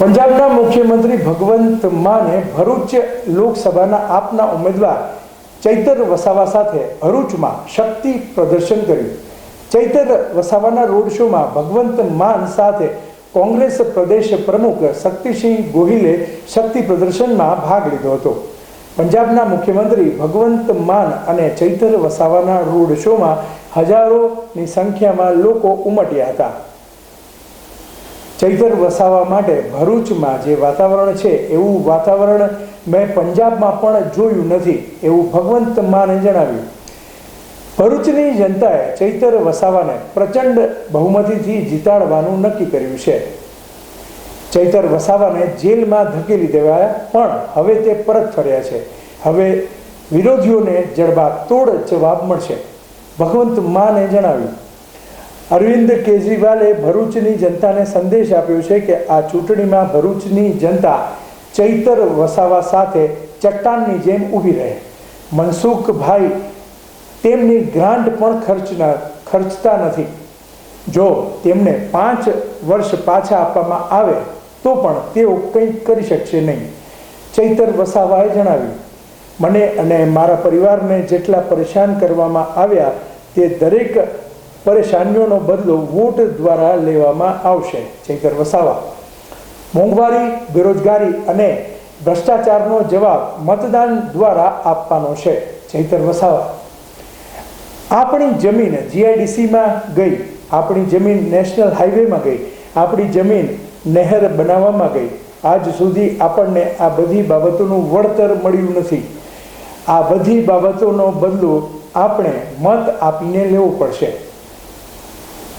પંજાબના મુખ્યમંત્રી ભગવંત માને ભરૂચ લોકસભાના આપના ઉમેદવાર ચૈતર વસાવા સાથે ભરૂચમાં શક્તિ પ્રદર્શન કર્યું. ચૈતર વસાવાના રોડ શોમાં ભગવંત માન સાથે કોંગ્રેસ પ્રદેશ પ્રમુખ શક્તિસિંહ ગોહિલે શક્તિ પ્રદર્શનમાં ભાગ લીધો હતો. પંજાબના મુખ્યમંત્રી ભગવંત માન અને ચૈતર વસાવાના રોડ શોમાં હજારોની સંખ્યામાં લોકો ઉમટ્યા હતા. ચૈતર વસાવા માટે ભરૂચમાં જે વાતાવરણ છે, એવું વાતાવરણ મેં પંજાબમાં પણ જોયું નથી, એવું ભગવંત માને જણાવ્યું. ભરૂચની જનતાએ ચૈતર વસાવાને પ્રચંડ બહુમતીથી જીતાડવાનું નક્કી કર્યું છે. ચૈતર વસાવાને જેલમાં ધકેલી દેવાયા, પણ હવે તે પરત ફર્યા છે. હવે વિરોધીઓને જડબા તોડ જવાબ મળશે. ભગવંત માને જણાવ્યું. અરવિંદ કેજરીવાલે ભરૂચની જનતાને સંદેશ આપ્યો છે કે આ ચૂંટણીમાં ભરૂચની જનતા ચૈતર વસાવા સાથે ચટ્ટાનની જેમ ઊભી રહે. મનસુખભાઈ તેમની ગ્રાન્ટ પણ ખર્ચના ખર્ચતા નથી. જો તેમને પાંચ વર્ષ પાછા આપવામાં આવે, તો પણ તેઓ કંઈક કરી શકશે નહીં. ચૈતર વસાવાએ જણાવ્યું, મને અને મારા પરિવારને જેટલા પરેશાન કરવામાં આવ્યા, તે દરેક પરેશાનીઓનો બદલો વોટ દ્વારા લેવામાં આવશે. ચેતર વસાવા. મોંઘવારી, બેરોજગારી અને ભ્રષ્ટાચારનો જવાબ મતદાન દ્વારા આપવાનો છે. ચૈતર વસાવા. આપણી જમીન જીઆઈડીસીમાં ગઈ. આપણી જમીન નેશનલ હાઈવેમાં ગઈ. આપણી જમીન નહેર બનાવવામાં ગઈ. આજ સુધી આપણને આ બધી બાબતોનું વળતર મળ્યું નથી. આ બધી બાબતોનો બદલો આપણે મત આપીને લેવો પડશે.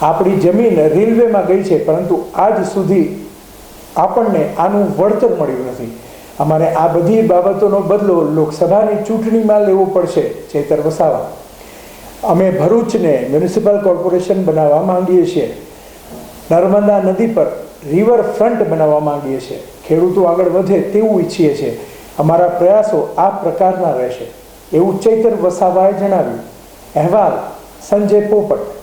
આપણી જમીન રેલવેમાં ગઈ છે, પરંતુ આજ સુધી આપણને આનું વળતર મળ્યું નથી. અમારે આ બધી બાબતોનો બદલો લોકસભાની ચૂંટણીમાં લેવો પડશે, ચેતર વસાવા. અમે ભરૂચને મ્યુનિસિપલ કોર્પોરેશન બનાવવા માંગીએ છીએ. નર્મદા નદી પર રિવર ફ્રન્ટ બનાવવા માંગીએ છીએ. ખેડૂતો આગળ વધે તેવું ઈચ્છીએ છીએ. અમારા પ્રયાસો આ પ્રકારના રહેશે. એવું ચૈતર વસાવાએ જણાવ્યું. અહેવાલ સંજય પોપટ.